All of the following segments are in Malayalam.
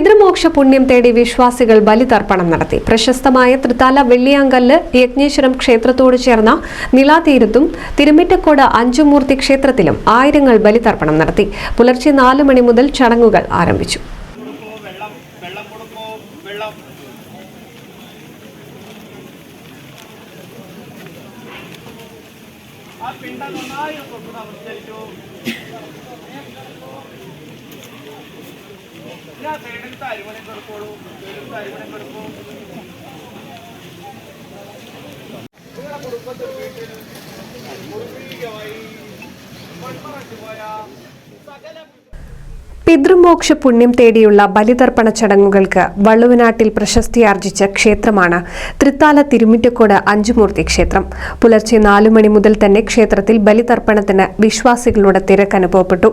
പിതൃമോക്ഷ പുണ്യം തേടി വിശ്വാസികൾ ബലിതർപ്പണം നടത്തി. പ്രശസ്തമായ തൃത്താല വെള്ളിയാങ്കല്ല് യജ്ഞേശ്വരം ക്ഷേത്രത്തോട് ചേർന്ന നിലാതീരത്തും തിരുമിറ്റക്കോട് അഞ്ചുമൂർത്തി ക്ഷേത്രത്തിലും ആയിരങ്ങൾ ബലിതർപ്പണം നടത്തി. പുലർച്ചെ നാല് മണി മുതൽ ചടങ്ങുകൾ ആരംഭിച്ചു. ആ പിണ്ടം നന്നായി ഞാൻ സൈഡിലത്തെ അരിമണി കൊടുക്കോളൂ സൈഡിലത്തെ അരിമണി കൊടുക്കൂ നിങ്ങളുടെ കുടുംബത്തിൽ വീട്ടിൽ പൂർവീകമായി മൺമറച്ചു പോയ സകല പിതൃമോക്ഷ പുണ്യം തേടിയുള്ള ബലിതർപ്പണ ചടങ്ങുകൾക്ക് വള്ളുവനാട്ടിൽ പ്രശസ്തിയാർജിച്ച ക്ഷേത്രമാണ് തൃത്താല തിരുമിറ്റക്കോട് അഞ്ചുമൂർത്തി ക്ഷേത്രം. പുലർച്ചെ നാലു മണി മുതൽ തന്നെ ക്ഷേത്രത്തിൽ ബലിതർപ്പണത്തിന് വിശ്വാസികളുടെ തിരക്ക് അനുഭവപ്പെട്ടു.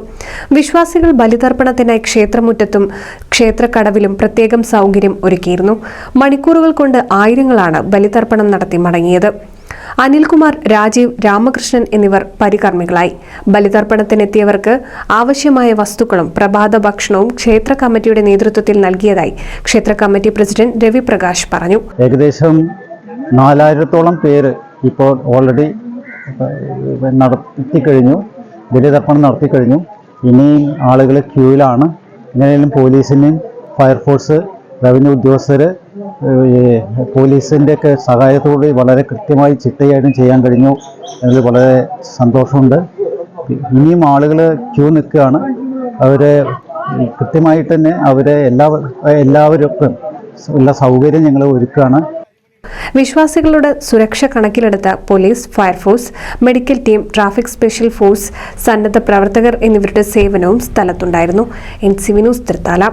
വിശ്വാസികൾ ബലിതർപ്പണത്തിനായി ക്ഷേത്രമുറ്റത്തും ക്ഷേത്രക്കടവിലും പ്രത്യേകം സൗകര്യം ഒരുക്കിയിരുന്നു. മണിക്കൂറുകൾ കൊണ്ട് ആയിരങ്ങളാണ് ബലിതർപ്പണം നടത്തി മടങ്ങിയത്. അനിൽകുമാർ രാജീവ് രാമകൃഷ്ണൻ എന്നിവർ പരികർമ്മികളായി. ബലിതർപ്പണത്തിനെത്തിയവർക്ക് ആവശ്യമായ വസ്തുക്കളും പ്രഭാത ഭക്ഷണവും ക്ഷേത്ര കമ്മിറ്റിയുടെ നേതൃത്വത്തിൽ നൽകിയതായി ക്ഷേത്ര കമ്മിറ്റി പ്രസിഡന്റ് രവിപ്രകാശ് പറഞ്ഞു. ഏകദേശം നാലായിരത്തോളം പേര് ഇപ്പോൾ ഓൾറെഡി നടത്തി കഴിഞ്ഞു ബലിതർപ്പണം നടത്തി കഴിഞ്ഞു. ഇനിയും ആളുകൾ ക്യൂവിലാണ് എങ്ങനെയും പോലീസിനെയും ഫയർഫോഴ്സ് റവന്യൂ ഉദ്യോഗസ്ഥർ പോലീസിന്റെയൊക്കെ സഹായത്തോടെ വളരെ കൃത്യമായി ചിട്ടയായിട്ടും ചെയ്യാൻ കഴിഞ്ഞു അതിൽ വളരെ സന്തോഷമുണ്ട്. ഇനിയും ആളുകൾ ക്യൂ നിൽക്കുകയാണ്. അവരെ കൃത്യമായിട്ട് തന്നെ അവരെ എല്ലാ എല്ലാവർക്കും ഉള്ള സൗകര്യം ഞങ്ങൾ ഒരുക്കുകയാണ്. വിശ്വാസികളുടെ സുരക്ഷ കണക്കിലെടുത്ത police fire force medical team traffic special force സന്നദ്ധ പ്രവർത്തകർ എന്നിവരുടെ സേവനവും സ്ഥലത്തുണ്ടായിരുന്നു. N C Vinus Thrithala.